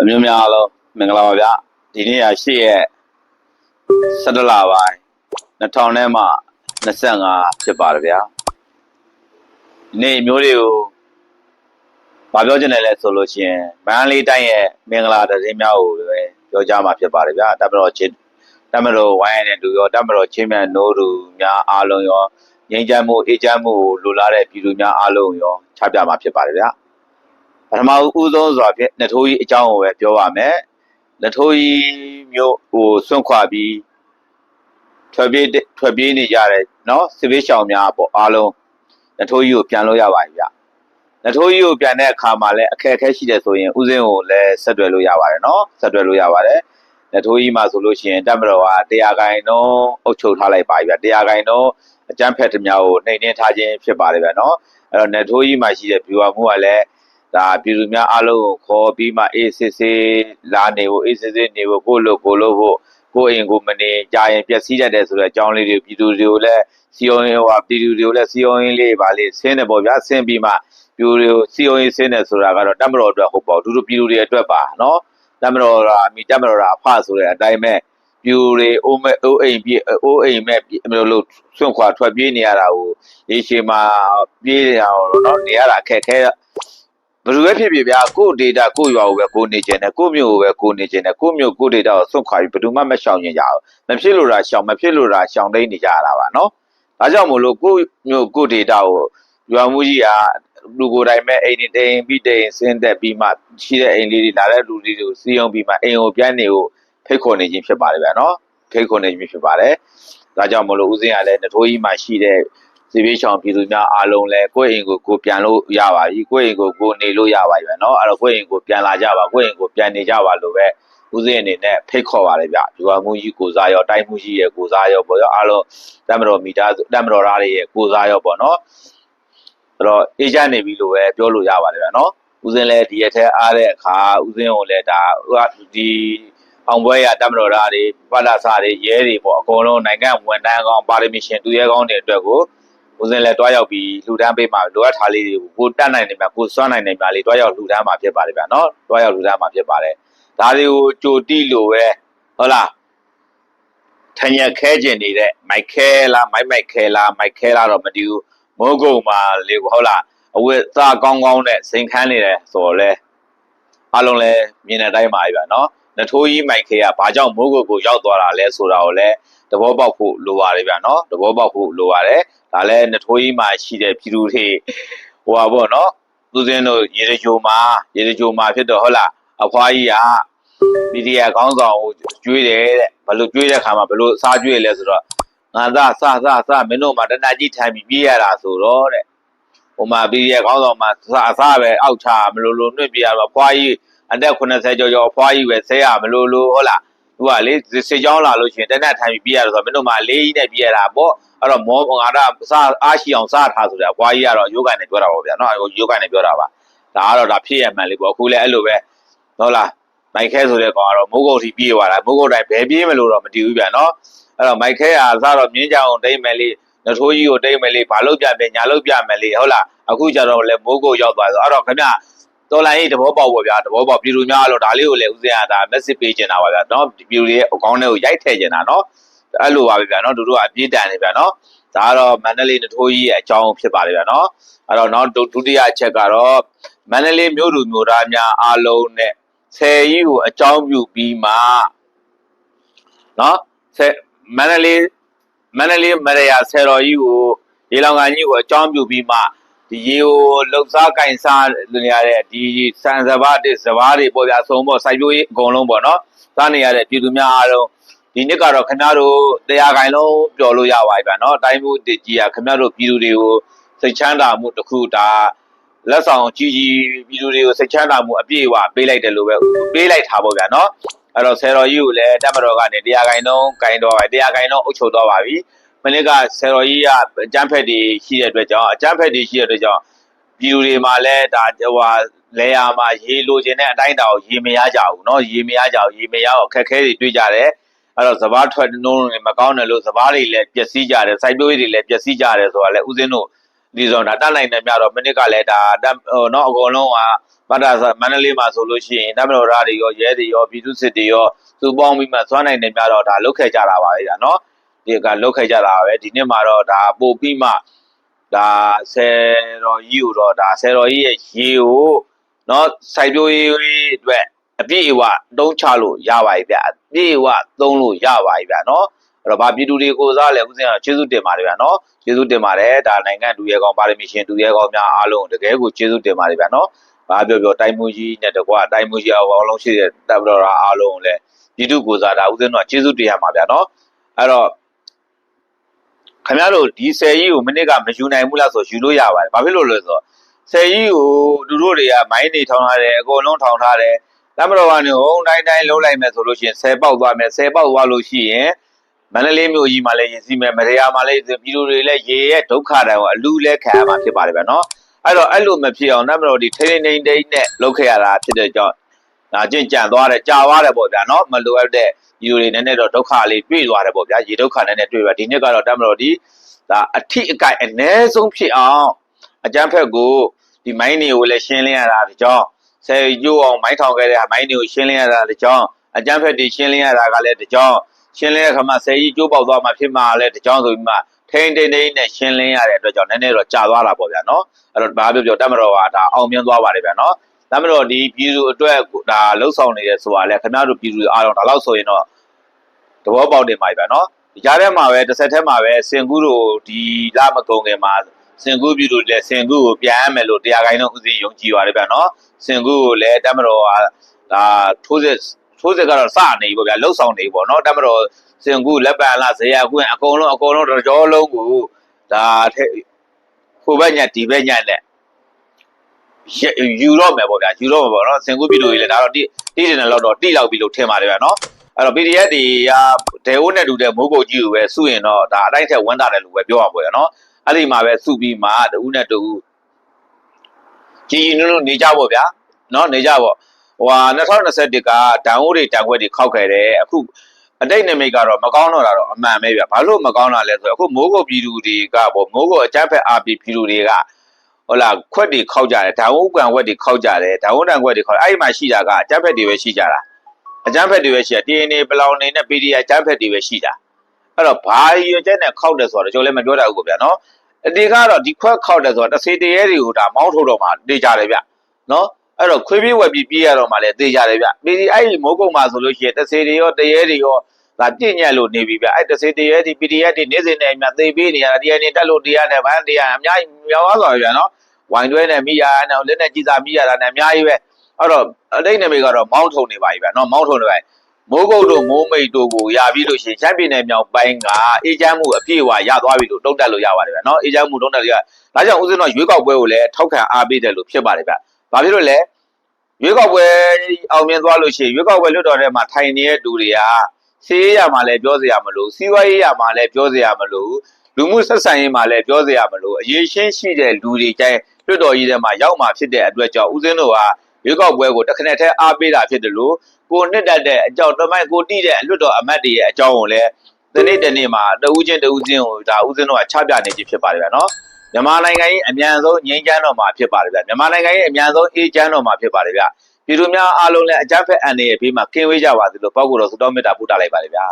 အမျိုးများအားလုံးမင်္ဂလာပါဗျဒီနေ့က8ရက်17လပိုင်း2000နဲ့မှ25ဖြစ်ပါတယ်ဗျာဒီနေ့မျိုးတွေကိုမပြောချင်တယ်လဲဆိုလို့ရှိရင်မန္တလေးတိုင်းရဲ့မင်္ဂလာသတင်းများကိုပဲပြောကြမှာဖြစ်ပါတယ်ဗျာတမတော်ချင်းတမတော်ဝိုင်းရတဲ့လူရောတမတော်ချင်းမြန်နိုးသူများအားလုံးရောငြိမ်းချမ်းမှုအေးချမ်းမှုကိုလိုလားတဲ့ပြည်သူများအားလုံးရောချပြမှာဖြစ်ပါတယ်ဗျာ ပထမဦးဆုံးစွာဖြင့်နထိုးကြီးအကြောင်းကိုပဲပြောပါမယ်နထိုးကြီးမျိုးဟိုစွန့်ခွာပြီးထွက်ပြေးတဲ့ထွက်ပြေးနေကြတယ်နော်စစ်ဘေးရှောင်များပေါ့အားလုံးနထိုးကြီးကိုပြန်လို့ရပါပြီဗျနထိုးကြီးကိုပြန်တဲ့အခါမှာလည်းအခက်အခဲရှိတယ်ဆိုရင်ဦးစင်းကိုလည်းဆက်သွယ်လို့ရပါတယ်နော်ဆက်သွယ်လို့ရပါတယ်နထိုးကြီးမှာဆိုလို့ရှိရင်တက်မတော်ကတရားကိုင်တော့အုပ်ချုပ်ထားလိုက်ပါပြီဗျတရားကိုင်တော့အကြမ်းဖက်သမားကိုနှိမ်နှင်းထားခြင်းဖြစ်ပါတယ်ဗျနော်အဲ့တော့နထိုးကြီးမှာရှိတဲ့ viewer မှုကလည်း ဒါပြည်သူများအားလုံးကိုခေါ်ပြီးမှအေးစစ်စစ်လာနေဖို့အေးစစ်စစ်နေဖို့ကိုယ့်လိုကိုယ်လို့ဖို့ကိုယ့်အိမ်ကိုမနေကြာရင်ပျက်စီးတတ်တယ်ဆိုတဲ့အကြောင်းလေးတွေပြည်သူတွေကိုလည်းစီယုံရင်ဟိုပြည်သူတွေကိုလည်းစီယုံရင်လေးပါလေးဆင်းတယ်ပေါ့ဗျာဆင်းပြီးမှပြည်သူတွေကိုစီယုံရင်ဆင်းတယ်ဆိုတာကတော့တမတော်အတွက်ဟုတ်ပေါ့ဒူဒူပြည်သူတွေအတွက်ပါနော်တမတော်ရာမိတမတော်ရာအဖဆိုတဲ့အတိုင်းပဲပြည်သူတွေအိုးမဲ့အိုးအိမ်ပြေအိုးအိမ်မဲ့အမျိုးလို့ဆွန့်ခွာထွက်ပြေးနေရတာကိုရေရှည်မှာပြေးရအောင်နော်နေရတာအခက်ခဲ ဘယ်လိုပဲဖြစ်ဖြစ်ဗျာကို့ data ကို့ရွာကိုပဲကိုနေကျင်တယ်ကို့မြို့ကိုပဲကိုနေကျင်တယ်ကို့မြို့ကို့ data ကိုစွန့်ခွာပြီးဘယ်သူမှမရှောင်ကျင်ကြဘူးမဖြစ်လို့တာရှောင်မဖြစ်လို့တာရှောင်တိန်နေကြရတာပါနော်ဒါကြောင့်မို့လို့ကို့မြို့ကို့ data ကိုရွာမှုကြီးကလူကိုယ်တိုင်ပဲအိမ်နေတိန်ပြီးတိန်ဆင်းသက်ပြီးမှရှိတဲ့အိမ်လေးတွေလာတဲ့လူတွေတွေကိုစီးအောင်ပြီးမှအိမ်ကိုပြန်နေကိုဖိတ်ခေါ်နေခြင်းဖြစ်ပါတယ်ဗျာနော်ဖိတ်ခေါ်နေခြင်းဖြစ်ပါတယ်ဒါကြောင့်မို့လို့ဦးစင်းကလည်းနထိုးကြီးမှာရှိတဲ့ စီပေးချောင်ပြည်သူများအားလုံးလည်းကိုယ့်အိမ်ကိုကိုယ်ပြန်လို့ရပါပြီကိုယ့်အိမ်ကိုကိုယ်နေလို့ရပါပြီပဲเนาะအဲ့တော့ကိုယ့်အိမ်ကိုပြန်လာကြပါကိုယ့်အိမ်ကိုပြန်နေကြပါလို့ပဲဦးစင်းအနေနဲ့ဖိတ်ခေါ်ပါလေဗျဒီကမှုကြီးကိုစားရောတိုင်းမှုကြီးရဲ့ကိုစားရောပေါ့ရောအားလုံးတမတော်မီတာတမတော်သားတွေရဲ့ကိုစားရောပေါ့เนาะအဲ့တော့အေဂျင့်နေပြီလို့ပဲပြောလို့ရပါတယ်ဗျเนาะဦးစင်းလည်းဒီရက်ထဲအားတဲ့အခါဦးစင်းကိုလည်းဒါဒီအောင်ပွဲရတမတော်သားတွေပလဆာတွေရဲတွေပေါ့အကုန်လုံးနိုင်ငံဝန်တန်းကောင်းပါရမီရှင်သူရဲကောင်းတွေအတွက်ကို ဦးစင်းလည်းတွားရောက်ပြီးလှူဒန်းပေးမှာလိုအပ်ထားလေးတွေကိုကိုတတ်နိုင်နေမှာကိုစွမ်းနိုင်နေမှာလေးတွားရောက်လှူဒန်းမှာဖြစ်ပါတယ်ဗျာနော်တွားရောက်လှူဒန်းမှာဖြစ်ပါတယ်ဒါတွေကိုကြိုတိလို့ပဲဟုတ်လားထညက်ခဲကျင်နေတဲ့မိုက်ခဲလားမိုက်မိုက်ခဲလားမိုက်ခဲလားတော့မတည်ဘူးမိုးကုံမှာလေဟုတ်လားအဝတ်သားကောင်းကောင်းနဲ့စိန်ခမ်းနေတယ်ဆိုတော့လေအားလုံးလည်းမြင်တဲ့အတိုင်းပါပဲဗျာနော်နထိုးကြီးမိုက်ခဲကဘာကြောင့်မိုးကုံကိုရောက်သွားတာလဲဆိုတာကိုလည်း သဘောပေါက်ဖို့လိုပါတယ်ဗျာနော်သဘောပေါက်ဖို့လိုပါတယ်ဒါလည်းနထိုးကြီးမှာရှိတဲ့ပြည်သူတွေဟိုပါပေါ့နော်သူစင်းတို့ရေတကြိုမှာရေတကြိုမှာဖြစ်တော့ဟုတ်လားအဖွားကြီးကမီဒီယာခေါင်းဆောင်ကိုကျွေးတယ်တဲ့ဘယ်လိုကျွေးတဲ့ခါမှာဘယ်လိုစားကျွေးလဲဆိုတော့ငါသားစစစမင်းတို့မှာတနကြီးထိုင်ပြီးပြေးရတာဆိုတော့တဲ့ဟိုမှာမီဒီယာခေါင်းဆောင်မှာစအစားပဲအောက်ချမလို့လို့နှွင့်ပြရတော့အဖွားကြီးအသက်80ကျော်ကျော်အဖွားကြီးပဲဆဲရမလို့လို့ဟုတ်လား သူကလေစေချောင်းလာလို့ရှိရင်တနက်ထိုင်ပြီးပြေးရတော့ဆိုတော့မင်းတို့မှာလေးကြီးနဲ့ပြေးရတာပေါ့အဲ့တော့မောငါတော့စားအားရှိအောင်စားထားဆိုတဲ့အပွားကြီးကတော့ယောဂိုင်နဲ့ပြောတာပေါ့ဗျာနော်ယောဂိုင်နဲ့ပြောတာပါဒါကတော့ဒါဖြစ်ရမှန်လေးပေါ့အခုလည်းအဲ့လိုပဲဟုတ်လားမိုက်ခဲဆိုတဲ့ကောင်ကတော့မိုးကုတ်ထိပြေးသွားတာမိုးကုတ်တိုင်းဘယ်ပြေးမလို့တော့မတည်ဘူးဗျာနော်အဲ့တော့မိုက်ခဲဟာစားတော့မြင်းကြအောင်တိမ့်မယ်လေးနထိုးကြီးကိုတိမ့်မယ်လေးဘာလို့ပြမယ်ညာလို့ပြမယ်လေးဟုတ်လားအခုကျတော့လည်းမိုးကုတ်ရောက်သွားဆိုအဲ့တော့ခင်ဗျ တော်လိုင်းရေးသဘောပေါက်ပါဗျာသဘောပေါက်ပြည်သူများလို့ဒါလေးကိုလည်းဦးစင်းကဒါ message ပေးချင်တာပါဗျာနော်ပြည်သူတွေရဲ့အကောင့်ထဲကိုရိုက်ထည့်ချင်တာနော်အဲ့လိုပါပဲဗျာနော်တို့တို့ကအပြည့်တန်နေဗျာနော်ဒါကတော့မန္တလေးနထိုးကြီးရဲ့အကြောင်းဖြစ်ပါတယ်ဗျာနော်အဲ့တော့နောက်ဒုတိယအချက်ကတော့မန္တလေးမြို့သူမြို့သားများအားလုံးနဲ့ဆယ်ကြီးကိုအကြောင်းပြုပြီးမှနော်ဆယ်မန္တလေးမန္တလေးမရယာဆယ်တော်ကြီးကိုရေလောင်ကန်ကြီးကိုအကြောင်းပြုပြီးမှ ဒီရေကိုလှုပ်စားကင်စားနေရတဲ့ဒီစံစဘာတစ်စဘာတွေပေါ်ပြအဆုံးပေါ့စိုက်ပျိုးရေးအကုန်လုံးပေါ့နော်စားနေရတဲ့ပြည်သူများအားလုံးဒီနှစ်ကတော့ခင်ဗျားတို့တရားခိုင်လုံးပျော်လို့ရပါပြီဗျာနော်တိုင်းမှုတကြီးကခင်ဗျားတို့ပြည်သူတွေကိုစိတ်ချမ်းသာမှုတစ်ခုဒါလက်ဆောင်ကြီးကြီးပြည်သူတွေကိုစိတ်ချမ်းသာမှုအပြည့်အဝပေးလိုက်တယ်လို့ပဲပေးလိုက်တာပေါ့ဗျာနော်အဲ့တော့ဆယ်တော်ကြီးကိုလည်းတက်မတော်ကနေတရားခိုင်လုံးကင်တော်တရားခိုင်လုံးအုပ်ချုပ်တော့ပါပြီ မနေ့ကဆယ်တော်ကြီးကအကျန်းဖက်တွေရှိတဲ့အတွက်ကြောင့်အကျန်းဖက်တွေရှိတဲ့အတွက်ကြောင့်ပြည်သူတွေမှာလည်းဒါဟိုဟာလေယာမှာရေလိုချင်တဲ့အတိုင်းအတာကိုရေမရကြဘူးเนาะရေမရကြဘူးရေမရအောင်အခက်အခဲတွေတွေ့ကြတယ် အဲ့တော့စဘာထွက်နှုံးတွေမကောင်းတယ်လို့စဘာတွေလည်းပျက်စီးကြတယ်စိုက်ပျိုးရေးတွေလည်းပျက်စီးကြတယ်ဆိုတာလည်းဥစဉ်တို့ဒီဆိုဒါတတ်နိုင်တယ်မြတော့မိနစ်ကလည်းဒါဟိုနော်အကုန်လုံးကမ ဘာသာဆိုမန္တလေးမှာဆိုလို့ရှိရင်တမတော်သားတွေရောရဲတွေရောပြည်သူစစ်တွေရောသူပေါင်းပြီးမှသွားနိုင်တယ်များတော့ဒါလုတ်ခဲ့ကြတာပါပဲဗျာနော် ဒီကလုတ်ခဲ့ကြတာပဲဒီနှစ်မှာတော့ဒါပို့ပြီးမှဒါဆယ်တော်ကြီးကိုတော့ဒါဆယ်တော်ကြီးရဲ့ရေကိုနော်စိုက်ပျိုးရေးအတွက်အပြည့်အဝတုံးချလို့ရပါပြီဗျာအပြည့်အဝသုံးလို့ရပါပြီဗျာနော်အဲ့တော့ဗာပြည်သူတွေကိုစားလဲဦးစင်းကကျေးဇူးတင်ပါတယ်ဗျာနော်ကျေးဇူးတင်ပါတယ်ဒါနိုင်ငံတူရဲကောင်းပါရမီရှင်တူရဲကောင်းများအားလုံးတကယ်ကိုကျေးဇူးတင်ပါတယ်ဗျာနော်ဘာပြောပြောတိုင်းမှုကြီးနဲ့တကွာတိုင်းမှုကြီးအောင်လုံးရှိတဲ့တပ်တော်ရာအားလုံးလည်းပြည်သူကိုစားတာဦးဇင်းတို့ကကျေးဇူးတရားမှာဗျာနော်အဲ့တော့ ခင်ဗျားတို့ဒီဆယ်ကြီးကိုမနစ်ကမယူနိုင်ဘူးလားဆိုယူလို့ရပါတယ်ဘာဖြစ်လို့လဲဆိုတော့ဆယ်ကြီးကိုသူတို့တွေကမိုင်းနေထောင်ထားတယ်အကုန်လုံးထောင်ထားတယ်တမတော်ကနေဟုံတိုင်းတိုင်းလုံးလိုက်မယ်ဆိုလို့ရှိရင်ဆယ်ပေါက်သွားမယ်ဆယ်ပေါက်သွားလို့ရှိရင်မန္တလေးမြို့ကြီးမှာလည်းရည်စီမယ်မရယာမှာလည်းပြည်သူတွေလည်းရေရဲ့ဒုက္ခတိုင်ကိုအလူလဲခံရမှာဖြစ်ပါတယ်ဗျာနော်အဲ့တော့အဲ့လိုမဖြစ်အောင်နတ်မတော်ဒီထိန်းထိန်းတိန်တိန်နဲ့လုပ်ခဲ့ရတာဖြစ်တဲ့ကြောင့် ဒါကျင့်ကြံသွားတယ်ကြာသွားတယ်ပေါ့ဗျာနော်မလိုအပ်တဲ့ဒီလိုတွေနည်းနည်းတော့ဒုက္ခလေးတွေ့သွားတယ်ပေါ့ဗျာရေဒုက္ခနည်းနည်းတွေ့ပါဒီနှစ်ကတော့တတ်မတော်ဒီဒါအထိအကိုက်အ ਨੇ ဆုံးဖြစ်အောင်အကျန်းဖက်ကိုဒီမိုင်းတွေကိုလည်းရှင်းလင်းရတာဒီကြောင့်ဆယ်ကျိုးအောင်မိုင်းထောင်ခဲ့တဲ့မိုင်းတွေကိုရှင်းလင်းရတာဒီကြောင့်အကျန်းဖက်တွေရှင်းလင်းရတာကလည်းဒီကြောင့်ရှင်းလင်းတဲ့အခါမှာဆယ်ကြီးကျိုးပေါက်သွားမှဖြစ်မှာလည်းဒီကြောင့်ဆိုပြီးမှထိန်းထိန်းတိန်နဲ့ရှင်းလင်းရတဲ့အတွက်ကြောင့်နည်းနည်းတော့ကြာသွားတာပေါ့ဗျာနော်အဲ့တော့ဘာပြောပြောတမတော်ကဒါအောင်မြင်သွားပါတယ်ဗျာနော် တမတော်ဒီပြည်သူအတွက်ဒါလှုပ်ဆောင်နေတယ်ဆိုတာလေခင်ဗျားတို့ပြည်သူအားလုံးဒါလောက်ဆိုရင်တော့သဘောပေါက်တယ်ပါဗျာနော်ဒီကြားထဲမှာပဲတစ်ဆက်ထဲမှာပဲစင်ကူးတို့ဒီလမကုံခင်မှာစင်ကူးပြည်သူလည်းစင်ကူးကိုပြန်ရမယ်လို့တရားခိုင်တော့ဥစဉ်ယုံကြည်ပါတယ်ဗျာနော်စင်ကူးကိုလည်းတမတော်ကဒါထိုးစစ်ထိုးစစ်ကတော့စနေပြီပေါ့ဗျာလှုပ်ဆောင်နေပြီပေါ့နော်တမတော်စင်ကူးလက်ပံလာဇေယျကွင်းအကုန်လုံးအကုန်လုံးတကြောလုံးကိုဒါထဲဟိုဘက်ညဒီဘက်ညနဲ့ ယူတော့မယ်ပေါ့ဗျာယူတော့မယ်ပေါ့နော်စင်ကူးပြည်သူတွေလည်းဒါတော့တိတိတင်တယ်လောက်တော့တိလောက်ပြီလို့ထင်ပါတယ်ဗျာနော်အဲ့တော့ PDF တွေကဒဲအိုးနဲ့တူတဲ့မိုးကုတ်ကြီးကိုပဲစုရင်တော့ဒါအတိုင်းထက်ဝန်းတာတယ်လို့ပဲပြောရမှာပေါ့ဗျာနော်အဲ့ဒီမှာပဲစုပြီးမှတူနဲ့တူကြီးကြီးနုံနုံနေကြပေါ့ဗျာနော်နေကြပေါ့ဟိုဟာ2021ကဒံအိုးတွေတန်ခွက်တွေခောက်ခဲ့တယ်အခုအတိတ်နမိတ်ကတော့မကောင်းတော့တာတော့အမှန်ပဲဗျာဘာလို့မကောင်းတာလဲဆိုတော့အခုမိုးကုတ်ပြည်သူတွေကပေါ့မိုးကုတ်အကြမ်းဖက်အာပီပြည်သူတွေက ဟုတ်လားခွက်တွေခောက်ကြတယ်ဓာဝုကန်ဝက်တွေခောက်ကြတယ်ဓာဝုတန်ခွက်တွေခောက်အဲ့ဒီမှာရှိတာကအကြမ်းဖက်တွေပဲရှိကြတာအကြမ်းဖက်တွေပဲရှိတာ DNA ပလောင်နေနဲ့ PDF အကြမ်းဖက်တွေပဲရှိတာအဲ့တော့ဘာရည်ရွယ်ချက်နဲ့ခောက်တယ်ဆိုတော့ကျွန်တော်လည်းမပြောတတ်ဘူးကိုဗျာနော်အဒီကတော့ဒီခွက်ခောက်တယ်ဆိုတော့တစ်စေတရေတွေကိုဒါမောင်းထုတ်တော့မှတေးကြတယ်ဗျနော်အဲ့တော့ခွေးပြေးဝက်ပြီးပြေးရတော့မှလည်းတေးကြတယ်ဗျ PD အဲ့ဒီမိုးကုံမှာဆိုလို့ရှိရင်တစ်စေတွေရောတရေတွေရောဒါပြည့်ညက်လို့နေပြီဗျအဲ့တစ်စေတရေဒီ PDF တွေနေ့စဉ်နဲ့အမြသေပေးနေရတာ DNA တက်လို့တရားနဲ့ဗန်းတရားအများကြီးများသွားဆိုဗျာနော် ဝိုင်တွဲနဲ့မိရနဲ့လက်နဲ့ကြည်စာမိရတာနဲ့အများကြီးပဲအဲ့တော့အတိတ်နမိတ်ကတော့မောင်းထုံနေပါပြီဗျာနော်မောင်းထုံနေပါပြီမိုးကုတ်တို့မိုးမိတ်တို့ကိုရပြီးလို့ရှိရင်ချမ်းပြည်နယ်မြောက်ပိုင်းကအေဂျင့်မှုအပြည့်အဝရသွားပြီလို့တုံ့တက်လို့ရပါတယ်ဗျာနော်အေဂျင့်မှုတုံ့တက်လို့ရဒါကြောင့်ဦးဇင်းတို့ရွေးကောက်ပွဲကိုလည်းထောက်ခံအားပေးတယ်လို့ဖြစ်ပါတယ်ဗျာဘာဖြစ်လို့လဲရွေးကောက်ပွဲအောင်မြင်သွားလို့ရှိရင်ရွေးကောက်ပွဲလွတ်တော်ထဲမှာထိုင်နေတဲ့လူတွေကစီးရမှာလည်းပြောစရာမလိုစီးပွားရေးရမှာလည်းပြောစရာမလိုလူမှုဆက်ဆံရေးမှာလည်းပြောစရာမလိုအရေးရှင်းရှိတဲ့လူတွေကျဲ လွတ်တော်ကြီးထဲမှာရောက်မှာဖြစ်တဲ့အတွက်ကြောင့်ဦးစင်းတို့ကရွေးကောက်ပွဲကိုတစ်ခနဲ့တည်းအားပေးတာဖြစ်တယ်လို့ကိုနှစ်တက်တဲ့အကြောင်းတမိုင်းကိုတိတဲ့လွတ်တော်အမတ်တွေရဲ့အကြောင်းကိုလည်းဒီနေ့တနေ့မှာတဦးချင်းတဦးချင်းကိုဒါဦးစင်းတို့ကချပြနေခြင်းဖြစ်ပါတယ်ဗျာနော်မြန်မာနိုင်ငံရဲ့အမြန်ဆုံးငြိမ်းချမ်းတော့မှာဖြစ်ပါတယ်ဗျာမြန်မာနိုင်ငံရဲ့အမြန်ဆုံးအေးချမ်းတော့မှာဖြစ်ပါတယ်ဗျာပြည်သူများအားလုံးလည်းအကြမ်းဖက်အန်တွေရဲ့ဘေးမှာကင်းဝေးကြပါစေလို့ပောက်ကိုတော့ဆုတောင်းမေတ္တာပို့တာလိုက်ပါတယ်ဗျာ